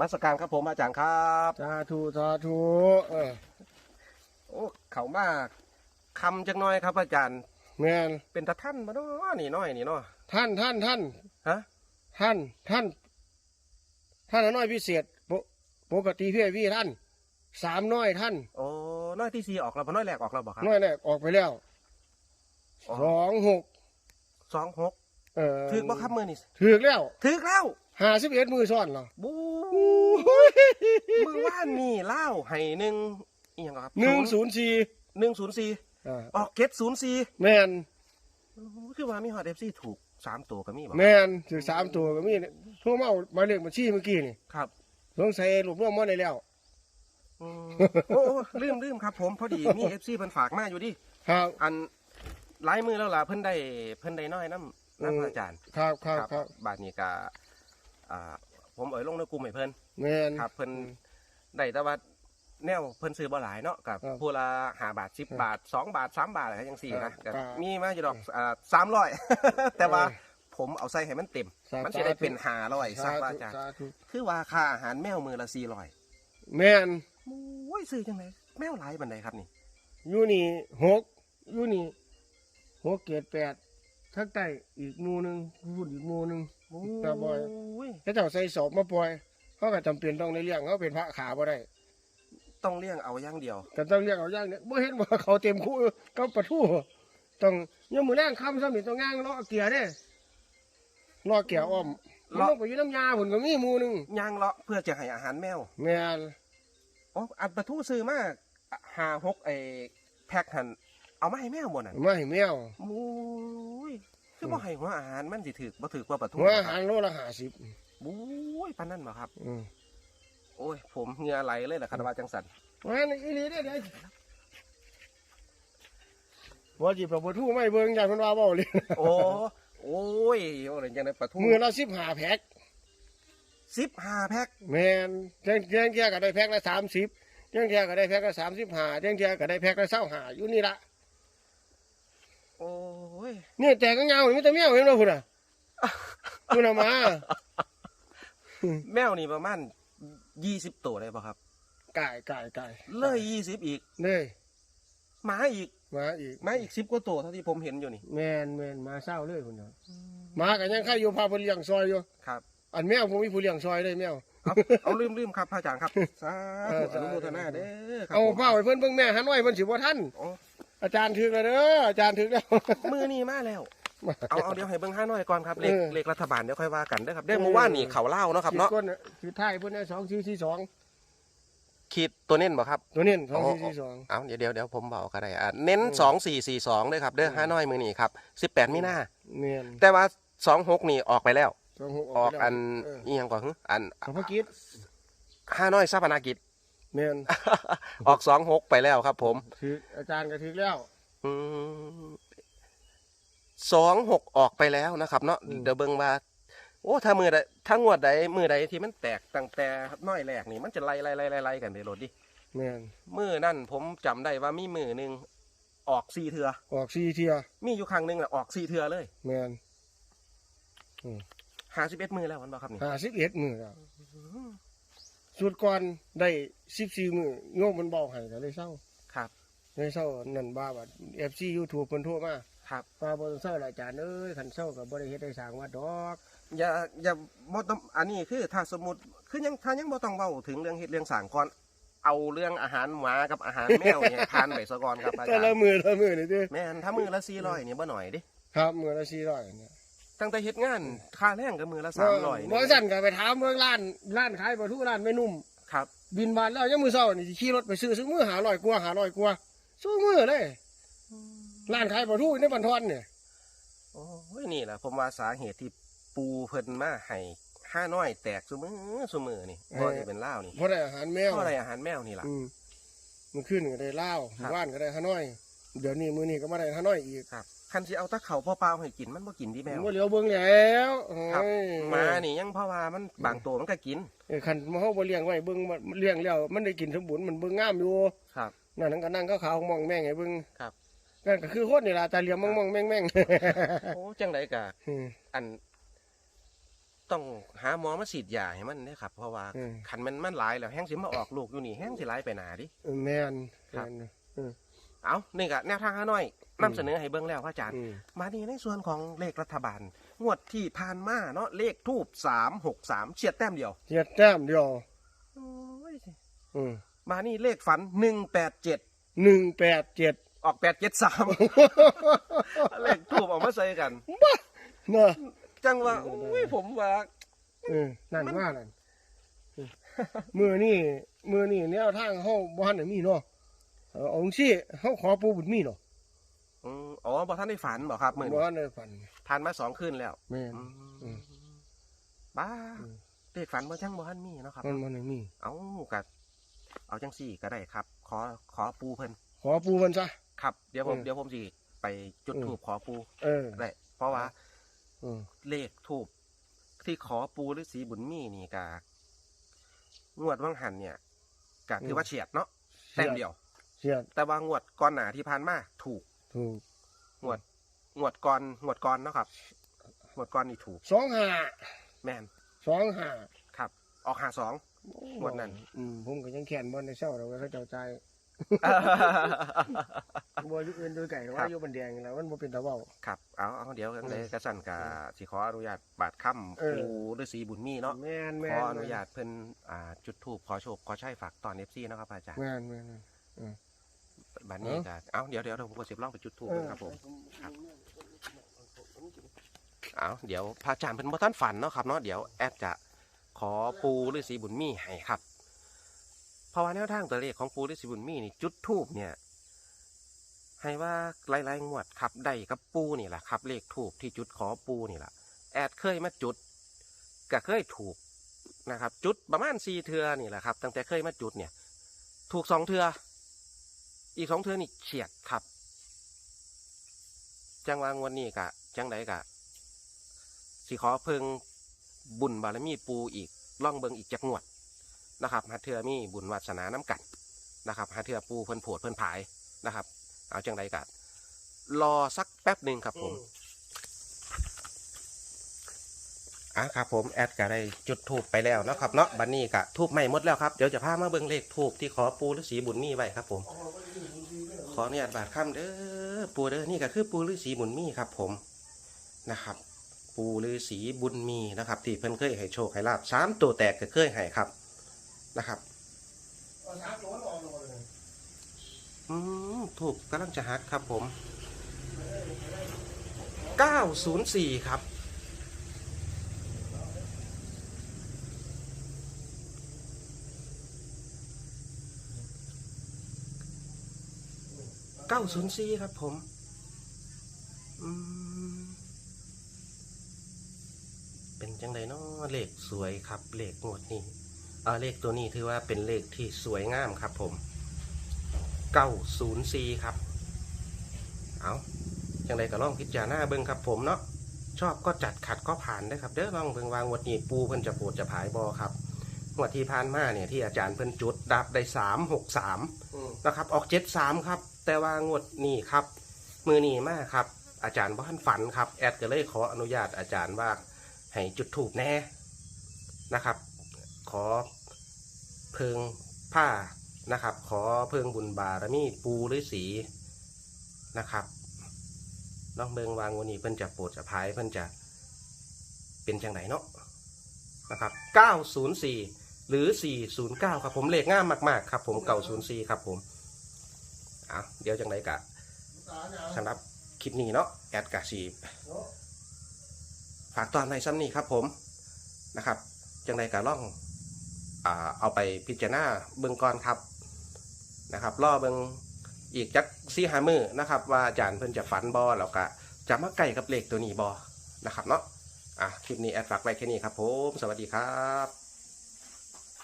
มาสการครับผมอาจารย์ครับสาธุสาธุเออโอ้เขามาคำจังน้อยครับ อาจารย์ แม่นเป็นตาท่านมาเนาะนี่น้อยนี่เนาะท่านท่านท่านฮะท่านท่าน ท่านน้อยพิเศษปกปกติพี่พี่ท่านสามน้อยท่านโอ้น้อยที่สี่ออกแล้วบ่น้อยแรกออกแล้วบ่ครับน้อยแรกออกไปแล้วอ๋อสองหกสองหกเออถือบ่ครับมือนี่ถือแล้วถือแล้ว ห้าสิบเอ็ดมือซ้อนเหรอบูมือว่านนี่เล่าให้หนึ่งอีหยังครับหนึ่งศูนย์สี่หนึ่งศูนย์สี่อ่าออกเก็ตศูนย์สี่แม่นคือว่ามีฮอตเอฟซีถูกสามตัวก็มีบ่แม่นถือสามตัวก็มีเนี่ยโทั่วมาเอาหมายเลขบัญชีเมื่อกี้นี่ครับสงสัยรวบรวมมาได้แล้วอืมโอ้โอ้ลืมลืมครับ ผมพอดีมีเอฟซีเพิ่นฝากมาอยู่ดิครับ อันหลายมือแล้วล่ะเพิ่นได้เพิ่นได้น้อยน้ำอืมน้ำพระอาจารย์ ครับครับครับบาทนี้ก็ อ่าผมเอ่ยลงในกลุ่มให้เพิ่นแม่น ครับเพิ่นได้แต่ว่าแนวเพิ่นซื้อบ่หลายเนาะกับครับผู้ละห้าบาทสิบครับบาทสองบาทสามบาทอะไรจังสี่ครันะบก็ครับมีมาอยู่ดอกอ่าสามร้อยแต่ว่าเออผมเอาใส่ให้มันเต็ม สาธุ มันจะได้เป็นห้าร้อยสักสาว่าธุอาจารย์สาธุคือว่าค่าอาหารแมวมือละสี่ร้อยแม่นโอ้ยซื้อจังไดแมวหลายบันไดครับนี่อยู่นี่หกอยู่นี่หกเกตแปดทั้งใต้อีกหมูหนึ่งพูดอีกหมูหนึ่ง ตาบอย ยถ้าเจ้าใส่สอบมาปล่อยเขาก็จำเป็นต้องในเลี้ยงเขาเป็นพระขาบ่ได้ต้องเลี้ยงเอาอย่างเดียว ก็ต้องเลี้ยงเอาอย่างเนี้ยบ่เห็นว่าเขาเต็มคู่ก็ปะทู่ต้องยังมือแรงคำซ้ำนี่ต้องย่างล้อเกียร์เด้ล้อเกียร์อ้อมมันต้องไปอยู่น้ำยาผลก็มีหมูหนึ่งย่างเลาะเพื่อจะให้อาหารแมวแม่นอ๋ออันปลาทูซื้อมาหาหกไอ้แพ็คหันเอามาให้แมวหมดน่ะไม่ให้แมวโอ้ย คือบ่ให้หัวอาหารมันสิถึกบ่ถึกว่าปลาทูหัวอาหารโลละห้าสิบบุ้ยปานนั้นบ่ครับ อืมโอ้ย ผมเหงื่อไหลเลยแหละคาราบาจังสันว่านี่อีหลีเด้อเดี๋ยวว่าจีบปะทู่ไม่เบิ่งอย่างมันว่าเว้าเลยโอ้โอ้ยโอ้ยจังได๋ปลาทูมือละสิบห้าแพ็ค15แพ็คแมนเจ้งเจ้งเจ้าก็ได้แพ็คละสามสิบเจ้งเจ้าก็ได้แพ็คละสามสิบห้าเจ้งเจ้าก็ได้แพ็คละเศร้าห้าอยู่นี่ละโอ้ย เนี่ยแต่ก็เงาไม่แต่เมียวเห็นบ่พุ่นอะพุ่นเอามาแมวนี่ประมาณ20ตัวได้ป่ะครับไก่ไก่ไก่เลย20อีกเลยหมาอีกมาอีกหมาอีก10กว่าตัวเท่าที่ผมเห็นอยู่นี่แมนแมนมาเศร้าเลยพุ่นเนาะมากันยังใครอยู่พาเพิ่นเลี้ยงซอยอยู่ครับ อันแมวผมมีผู้เลี้ยงซอยเลยแมวเอาเอาลืมลืมครับพระอาจารย์ครับสาเอธุออนุโมทนาเด้อครับเอาผมเฝ้าให้เพิ่นเบิ่งแม่หันไว้เพิ่นสิบ่ทันโอ้อาจารย์ถึกแล้วเด้ออาจารย์ถึกแล้ว มือนี่มาแล้ว เอาเอาเดี๋ยวให้เบิ่งห้าน้อยก่อนครับเลขเออ เลขรัฐบาลเดี๋ยวค่อยว่ากันเด้อครับเด้อเมื่อวานนี่เขาเล่าเนาะครับเนาะขีดก้นน่ะขีดท้ายเพิ่นได้สองสี่สี่สองขีดตัวเน้นบ่ครับ ตัวนี้สองสี่สี่สองเอาเดี๋ยวเดี๋ยวเดี๋ยวผมบอกก็ได้อะเน้นสองสี่สี่สองด้วยครับเด้อห้าน้อยมือนี่ครับสิบแปดมีนาเมียนแต่ว่าสองหกนี่ออกไปแล้ว สองหกออกอันเอออีหยังก่อนหึอันของพระกิจห้าน้อยซาปนากิจ เมียนออกสองหกไปแล้วครับ ผมถืออาจารย์ก็ถือแล้ว สองหกออกไปแล้วนะครับ เนาะอืม เดี๋ยวเบิ่งว่า โอ้ถ้ามือใดถ้างวดใดมือใดที่มันแตกตั้งแต่น้อยแรกนี่มันจะไล่ไล่ไล่ไล่ไล่กันไปโหลดดิเมียนมือนั่นผมจำได้ว่ามีมือหนึ่งออกสี่เทือ ออกสี่เทียมีอยู่ครั้งหนึ่งน่ะออกสี่เทือเลยเมียนหาสิบเอ็ดมือแล้วมันบอกครับนี่ห้าสิบเอ็ดมือแล้ว สุดก่อนได้สิบสี่มือโยมมันเบาให้ก็เลยเศร้าครับ เลยเศร้านั่นบ้าบัดเอฟซียูทูบเพิ่นโทรมาครับว่าบ่ต้องเศร้าหลายอาจารย์เอ้ยคันเศร้าก็บ่ได้เฮ็ดได้สร้างวัดดอก อย่าอย่าบ่ต้องอันนี้คือถ้าสมมติคือยังถ้ายังบ่ต้องเว้าถึงเรื่องเฮ็ดเรื่องสร้างก่อนเอาเรื่องอาหารหมากับอาหารแมวเนี่ยทานไปซะก่อนครับอาแต่จารละย์มือละมือนี่เด้อแม่นถ้ามือละสี่ร้อยนี่บ่หน่อยดิ ครับมือละสี่ร้อยเนี่ย ตั้งแต่เฮ็ดงานค่าแรงก็มือละสามร้อยบ่สั่นก็ไปถามเบิ่งร้านร้านขายปลาทูร้านไม่นุ่มครับ บินบานแล้วยังมือเศร้านี่สิขี่รถไปซื้อซื้อมือหาลอยกว่าหาลอยกว่าสู้มือเลยร้านขายปลาทูในบันทอนเนี่ยโอ้ยนี่แหละผมว่าสาเหตุที่ปูเพิ่นมาให้ห้าน้อยแตกซุมือซุมือนี่บ่ได้เป็นล่าวนี่เพราะได้อาหารแมวเพราะอะไรอาหารแมวนี่ล่ะอืมมันขึ้นก็ได้เหล้าวครับว่านก็ได้ฮานอย เดี๋ยวนี้มือนี้ก็มาได้ฮานอยอีกครับ คันสิเอาตะเข่าเปล่าๆให้กินมันบ่กินดิแมวบ่เหลียวเบิ่งแล้วครับเอ้ยหมานี่ยังเพราะว่ามันบางตัวมันก็กินเออคันมาเฮาบ่เลี้ยงไว้เบิ่งมันเลี้ยงแล้วมันได้กินสมบูรณ์มันเบิ่งงามอยู่ครับนั่นนั่นก็นั่งขาวๆมองแม่งให้เบิ่งครับนั่นก็คือคนนี่ล่ะตาเหลี่ยมมองๆแม่งโอ้จังไดกะๆอืมอันต้องหาหมอมาฉีดยาให้มันเด้ครับ เพราะว่าอืมคันมันมันหลายแล้วแห้งสิมาออกลูกอยู่นี่แห้งสิหลายไปหนาดิเออแม่นครับแม่น เออเอานี่ก็แนวทางหาน้อยอืมนำเสนอให้เบิ่งแล้วพระอาจารย์อืมมานี่ในส่วนของเลขรัฐบาล งวดที่ผ่านมาเนาะเลขทูบสามหกสามเฉียดแต้มเดียวเจ็ดแต้มเดียวโอ้ยอืมมานี่เลขฝันหนึ่งแปดเจ็ดหนึ่งแปดเจ็ดออกแปดเจ็ดสามเลขทูบออกมาใส่กันเนาะจังว่าอุ้ยผมว่าเออนั่นว่านั่นเออมือนี่มือนี่แนวทางเฮาบ่ทันได้มีเนาะ เอาเอาจังซี่เฮาขอปู่บุญมีเนาะอืมอ๋อบอท่านได้ฝันบอกครับเหมือนบ่ทันได้ฝันผ่านมาสองคืนแล้วแม่น อืมอืมบ้าอืมเลขฝันบ่จังบ่ท่านมีเนาะครับ มันมันได้มี เอากัเอาจังสี่ก็ได้ครับ ขอขอปูเพิ่นขอปู่เพิ่นซะ ครับ เดี๋ยวผมเออเดี๋ยวผมสิไปจุดอืมทูบขอปูเออได้เพราะว่าอืมเลขทูบที่ขอปูหรือสีบุญมีนี่กะงวดวังหันเนี่ยกะถือว่าเฉียดเนาะแต้มเดียว เสียดแต่ว่างวดก่อนหนาที่ผ่านมาถูกถูกงวดงวดก่อนงวดก่อนเนาะครับงวดก่อนนี่ถูกสองห้าแม่นสองห้าครับ ออกหาสองงวดนั้นอืมผมก็ยังแขนบ่ได้เศร้าเราก็เขาเจ้าใจายบ่อยู่อื่นโดยไก่ว่าอยู่บันแดงแล้วมันบ่เป็นตะเว้าครับ เอาเอาเดี๋ยวกันเลยอืมกระสันกะสิขออนุญาตบาดค่ำเออปูฤาษีบุญมีเนาะแม่นแม่ขนออนุญาตเพิ่นอ่าจุดทูบขอโชคขอใช้ฝากตอนเอฟซีนาะครับอาจารย์แม่นแม่นแม่น บัดนี้ก็เอาเดี๋ยวเดี๋ยวผมก็สิบลองไปจุดทูบครับผมครับเอาเดี๋ยวพระอาจารย์เพิ่นบ่ทันฝันเนาะครับเนาะเดี๋ยวแอดจะขอปูฤาษีบุญมีให้ครับเพราะว่าแนวทางตัวเลขของปูฤาษีบุญมีนี่จุดทูบเนี่ยให้ว่าหลายๆงวดครับได้กับปูนี่แหละครับเลขทูบที่จุดขอปูนี่แหละแอดเคยมาจุดก็เคยถูกนะครับ จุดประมาณสี่เทือนี่แหละครับ ตั้งแต่เคยมาจุดเนี่ย ถูกสองเทือ อีกสองเทือนี่เฉียดครับ จังหวางวันนี้กะ จังไดกะ สิขอเพิงบุญบารมีปูอีกล่องเบิงอีกจักงวดนะครับหาเทือมีบุญวาสนาน้ำกันนะครับหาเทือปูเพิ่นโผดเพิ่นผายนะครับ เอาจังไดกะรอสักแป๊บหนึ่งครับผมอะครับผมแอดก็ได้จุดทูบไปแล้วเนาะครับเนาะบันนี้กะทูบใหม่หมดแล้วครับ เดี๋ยวจะพามาเบิ่งเลขทูบที่ขอปูฤาษีบุญมีไว้ครับผม ขอเนี่ยบาทค่ำเด้อปูเด้อนี่ก็คือปูฤาษีบุญมีครับผมนะครับ ปูฤาษีบุญมีนะครับ ที่เพิ่นเคยให้โชคให้ลาบสามตัวแตกก็เคยให้ครับนะครับอืมถูกกำลังจะฮักครับผมเก้าศูนย์สี่ครับ เก้าศูนย์สี่ครับผมอืมเป็นจังไดเนาะเลขสวยครับเลขงวดนี้อ่าเลขตัวนี้ถือว่าเป็นเลขที่สวยงามครับผมเก้าศูนย์สี่ครับ เอาจังไดก็ลองพิจารณาเบิ่งครับผมเนาะชอบก็จัดขัดก็ผ่านได้อครับเด้อลองเบิ่งวางงวดนี้ปูเพิ่นจะโปวดจะผายบอครับงวดที่ผ่านมาเนี่ยที่อาจารย์เพิ่นจุดดับได้สามหกสามอืมนะครับ ออกเจ็ดสามครับ แต่ว่างวดนี้ครับ มือนี้มากครับ อาจารย์บ้านฝันครับ แอดก็เลยขออนุญาตอาจารย์ว่าให้จุดถูกแน่นะครับ ขอเพิงผ้านะครับ ขอเพิงบุญบารมีปูหรือสีนะครับน้องเบิงวางวันนี้เพิ่นจะโปรดจะพายเพิ่นจะเป็นจังไหนเนาะนะครับ 904 หรือ 409 ครับผมเลขง่ามมาก ๆ ครับผม904 ครับผม อะเดี๋ยวจังไหนกะสำหรับคลิปนี้เนาะแอดกะสีฝากตอนในซ้ำนี้ครับผมนะครับ จังไหนกะล่องอ่าเอาไปพิจารณาเบิ่งก่อนครับนะครับรอเบิ่งอีกจักซี่หามือนะครับ ว่าอาจารย์เพิ่นจะฝันบอแล้วก็จะมาใกล้กับเลขตัวนี้บอนะครับเนาะอะคลิปนี้แอดฝากไว้แค่นี้ครับผม สวัสดีครับ